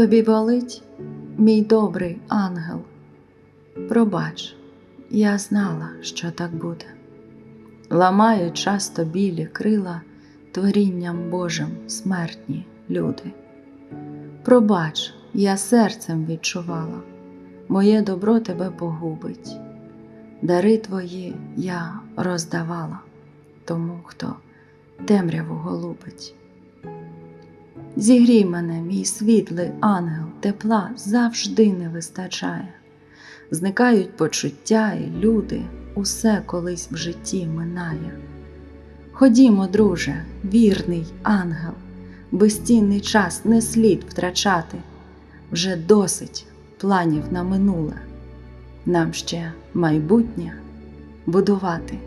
Тобі болить, мій добрий ангел. Пробач, я знала, що так буде. Ламають часто білі крила творінням Божим смертні люди. Пробач, я серцем відчувала, моє добро тебе погубить. Дари твої я роздавала тому, хто темряву голубить. Зігрій мене, мій світлий ангел, тепла завжди не вистачає. Зникають почуття і люди, усе колись в житті минає. Ходімо, друже, вірний ангел, безцінний час не слід втрачати, вже досить планів на минуле, нам ще майбутнє будувати.